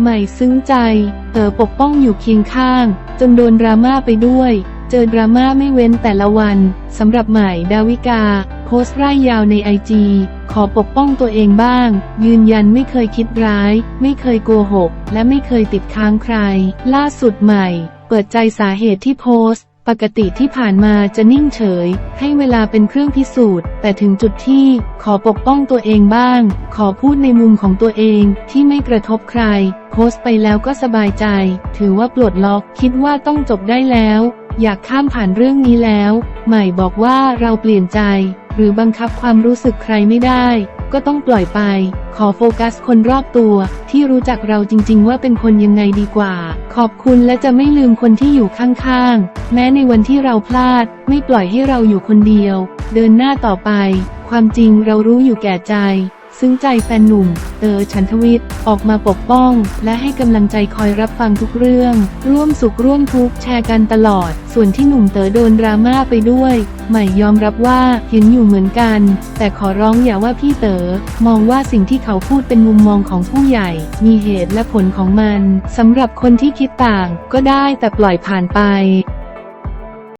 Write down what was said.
ใหม่ซึ้งใจ เต๋อปกป้องอยู่เคียงข้าง จนโดนดราม่าไปด้วย เจอดราม่าไม่เว้นแต่ละวัน สำหรับใหม่ดาวิกา โพสต์ร่ายยาวในไอจีขอปกป้องตัวเองบ้าง ยืนยันไม่เคยคิดร้าย ไม่เคยโกหก และไม่เคยติดค้างใคร ล่าสุดใหม่ เปิดใจสาเหตุที่โพสต์ ปกติที่ผ่านมาจะนิ่งเฉย ให้เวลาเป็นเครื่องพิสูจน์ แต่ถึงจุดที่ขอปกป้องตัวเองบ้าง ขอพูดในมุมของตัวเองที่ไม่กระทบใคร โพสต์ไปแล้วก็สบายใจ ถือว่าปลดล็อกคิดว่าต้องจบได้แล้ว อยากข้ามผ่านเรื่องนี้แล้ว ใหม่บอกว่าเราเปลี่ยนใจ หรือบังคับความรู้สึกใครไม่ได้ ก็ต้องปล่อยไป ขอโฟกัสคนรอบตัว ที่รู้จักเราจริง ๆ ว่าเป็นคนยังไงดีกว่า ขอบคุณและจะไม่ลืมคนที่อยู่ข้างๆ แม้ในวันที่เราพลาด ไม่ปล่อยให้เราอยู่คนเดียว เดินหน้าต่อไป ความจริงเรารู้อยู่แก่ใจ ซึ่งใจแฟนหนุ่ม เต๋อฉันทวิทย์ออกมาปกป้อง และให้กำลังใจคอยรับฟังทุกเรื่อง ร่วมสุขร่วมทุกข์แชร์กันตลอด ส่วนที่หนุ่มเต๋อโดนดราม่าไปด้วย ใหม่ยอมรับว่าเห็นอยู่เหมือนกัน แต่ขอร้องอย่าว่าพี่เต๋อมองว่าสิ่งที่เขาพูดเป็นมุมมองของผู้ใหญ่ มีเหตุและผลของมันสำหรับคนที่คิดต่าง ก็ได้แต่ปล่อยผ่านไป